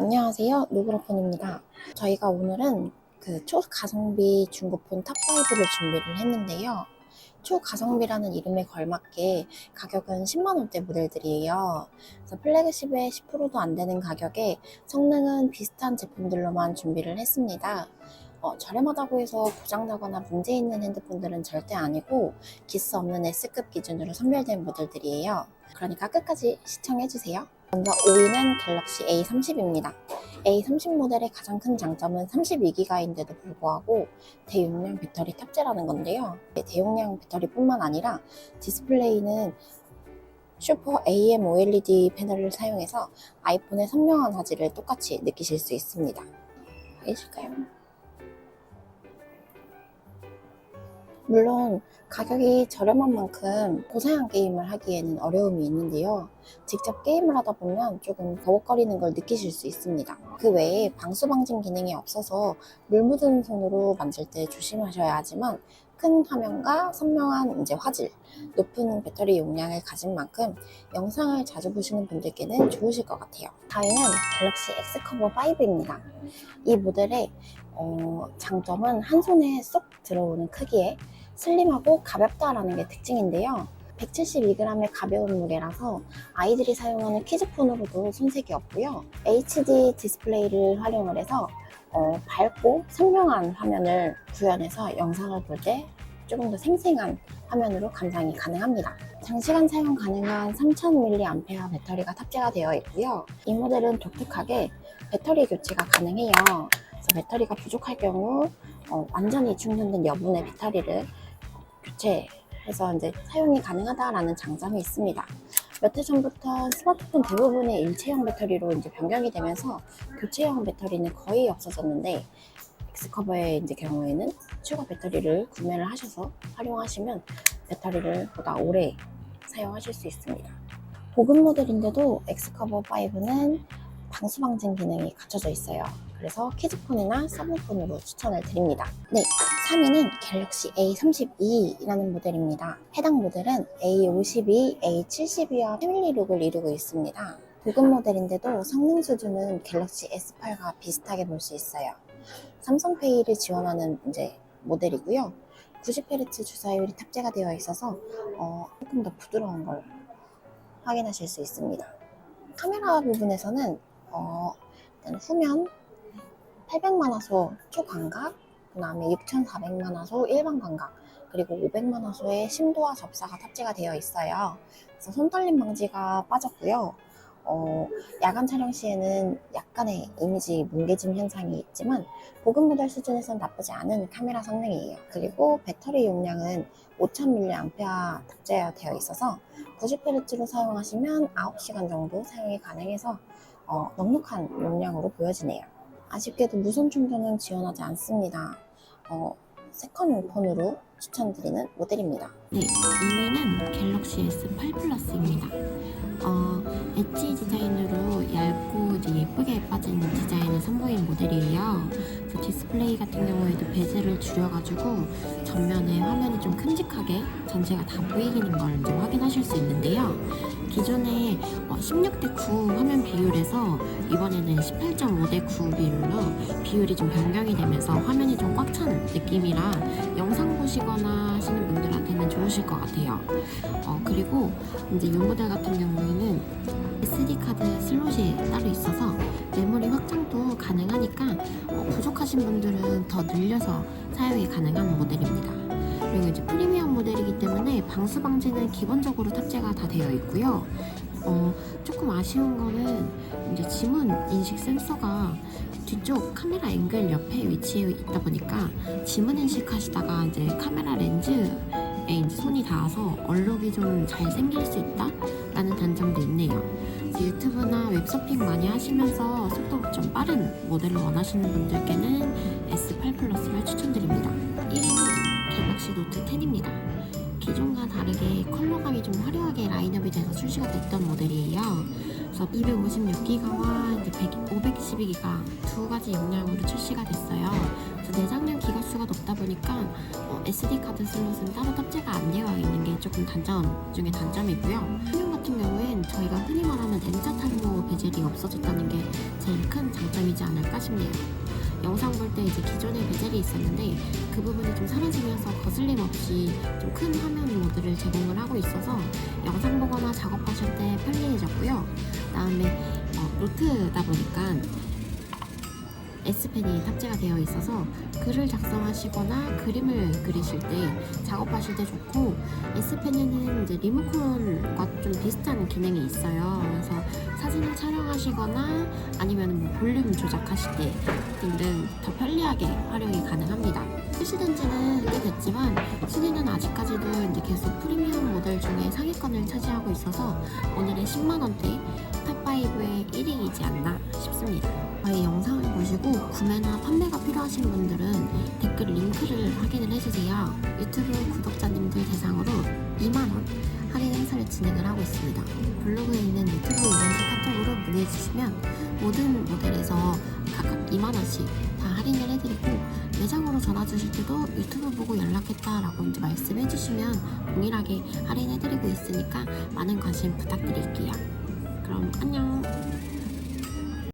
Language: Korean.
안녕하세요. 노브라폰입니다. 저희가 오늘은 그 초가성비 중고폰 탑5를 준비를 했는데요. 초가성비라는 이름에 걸맞게 가격은 10만원대 모델들이에요. 그래서 플래그십에 10%도 안 되는 가격에 성능은 비슷한 제품들로만 준비를 했습니다. 어, 저렴하다고 해서 고장나거나 문제 있는 핸드폰들은 절대 아니고 기스 없는 S급 기준으로 선별된 모델들이에요. 그러니까 끝까지 시청해주세요. 먼저 5위는 갤럭시 A30입니다. A30 모델의 가장 큰 장점은 32기가인데도 불구하고 대용량 배터리 탑재라는 건데요. 대용량 배터리뿐만 아니라 디스플레이는 슈퍼 AM OLED 패널을 사용해서 아이폰의 선명한 화질을 똑같이 느끼실 수 있습니다. 보여줄까요? 물론 가격이 저렴한 만큼 고사양 게임을 하기에는 어려움이 있는데요. 직접 게임을 하다 보면 조금 버벅거리는 걸 느끼실 수 있습니다. 그 외에 방수 방진 기능이 없어서 물 묻은 손으로 만질 때 조심하셔야 하지만 큰 화면과 선명한 이제 화질, 높은 배터리 용량을 가진 만큼 영상을 자주 보시는 분들께는 좋으실 것 같아요. 다음은 갤럭시 X커버 5입니다. 이 모델의 어, 장점은 한 손에 쏙 들어오는 크기에 슬림하고 가볍다라는 게 특징인데요. 172g의 가벼운 무게라서 아이들이 사용하는 키즈폰으로도 손색이 없고요. HD 디스플레이를 활용을 해서 어, 밝고 선명한 화면을 구현해서 영상을 볼 때 조금 더 생생한 화면으로 감상이 가능합니다. 장시간 사용 가능한 3000mAh 배터리가 탑재가 되어 있고요. 이 모델은 독특하게 배터리 교체가 가능해요. 그래서 배터리가 부족할 경우 어, 완전히 충전된 여분의 배터리를 교체해서 이제 사용이 가능하다라는 장점이 있습니다. 몇 해 전부터 스마트폰 대부분의 일체형 배터리로 이제 변경이 되면서 교체형 배터리는 거의 없어졌는데 엑스커버의 이제 경우에는 추가 배터리를 구매를 하셔서 활용하시면 배터리를 보다 오래 사용하실 수 있습니다. 보급 모델인데도 엑스커버 5는 방수 방진 기능이 갖춰져 있어요. 그래서 키즈폰이나 서브폰으로 추천을 드립니다. 네, 3위는 갤럭시 A32라는 모델입니다. 해당 모델은 A52, A72와 패밀리 룩을 이루고 있습니다. 고급 모델인데도 성능 수준은 갤럭시 S8과 비슷하게 볼 수 있어요. 삼성페이를 지원하는 이제 모델이고요. 90Hz 주사율이 탑재가 되어 있어서 어, 조금 더 부드러운 걸 확인하실 수 있습니다. 카메라 부분에서는 어, 후면 800만 화소 초광각, 그 다음에 6400만 화소 일반 광각, 그리고 500만 화소의 심도와 접사가 탑재가 되어 있어요. 그래서 손떨림 방지가 빠졌고요. 어, 야간 촬영 시에는 약간의 이미지 뭉개짐 현상이 있지만 보급 모델 수준에선 나쁘지 않은 카메라 성능이에요. 그리고 배터리 용량은 5000mAh 탑재되어 있어서 90Hz로 사용하시면 9시간 정도 사용이 가능해서 어, 넉넉한 용량으로 보여지네요. 아쉽게도 무선 충전은 지원하지 않습니다. 어, 세컨 폰으로 추천드리는 모델입니다. 네, 2위는 갤럭시 S8 플러스입니다. 어, 엣지 디자인으로 얇고 예쁘게 빠진 디자인을 선보인 모델이에요. 디스플레이 같은 경우에도 베젤을 줄여가지고 전면에 화면이 좀 큼직하게 전체가 다 보이는 걸 확인하실 수 있는데요. 기존에 16대 9 화면 비율에서 이번에는 18.5대 9 비율로 비율이 좀 변경이 되면서 화면이 좀 꽉 찬 느낌이라 영상 보시 거나 하시는 분들한테는 좋으실 것 같아요. 어, 그리고 이제 이 모델 같은 경우에는 SD 카드 슬롯이 따로 있어서 메모리 확장도 가능하니까 어, 부족하신 분들은 더 늘려서 사용이 가능한 모델입니다. 그리고 이제 프리미엄 모델이기 때문에 방수 방지는 기본적으로 탑재가 다 되어 있고요. 어, 조금 아쉬운 거는 이제 지문 인식 센서가 뒤쪽 카메라 앵글 옆에 위치해 있다 보니까 지문 인식하시다가 이제 카메라 렌즈에 이제 손이 닿아서 얼룩이 좀 잘 생길 수 있다라는 단점도 있네요. 유튜브나 웹서핑 많이 하시면서 속도가 좀 빠른 모델을 원하시는 분들께는 S8 플러스를 추천드립니다. 1위는 갤럭시 노트 10입니다. 기존과 다르게 컬러감이 좀 화려하게 라인업이 돼서 출시가 됐던 모델이에요. 그래서 256기가와 이제 100, USB기가 두 가지 용량으로 출시가 됐어요. 그래서 내장량 기가 수가 높다 보니까 어, SD 카드 슬롯은 따로 탑재가 안 되어 있는 게 조금 단점 중에 단점이고요. 화면 같은 경우엔 저희가 흔히 말하는 N자 탈모 베젤이 없어졌다는 게 제일 큰 장점이지 않을까 싶네요. 영상 볼 때 이제 기존에 베젤이 있었는데 그 부분이 좀 사라지면서 거슬림 없이 좀 큰 화면 모드를 제공을 하고 있어서 영상 보거나 작업하실 때 편리해졌고요. 그 다음에 어, 노트다 보니까 S펜이 탑재가 되어 있어서 글을 작성하시거나 그림을 그리실 때 작업하실 때 좋고 S펜에는 이제 리모컨과 좀 비슷한 기능이 있어요. 그래서 사진을 촬영하시거나 아니면 뭐 볼륨 조작하실 때 등등 더 편리하게 활용이 가능합니다. 출시된 지는 꽤 됐지만 순위는 아직까지도 이제 계속 프리미엄 모델 중에 상위권을 차지하고 있어서 오늘의 10만원대 탑 5의 1위이지 않나 싶습니다. 저희 영상을 보시고 구매나 판매가 필요하신 분들은 댓글 링크를 확인을 해주세요. 유튜브 구독자님들 대상으로 2만원 할인 행사를 진행을 하고 있습니다. 블로그에 있는 유튜브 이벤트 카톡으로 문의해주시면 모든 모델에서 각각 2만원씩 다 할인을 해드리고 매장으로 전화 주실 때도 유튜브 보고 연락했다라고 이제 말씀해 주시면 동일하게 할인해 드리고 있으니까 많은 관심 부탁드릴게요. 그럼 안녕.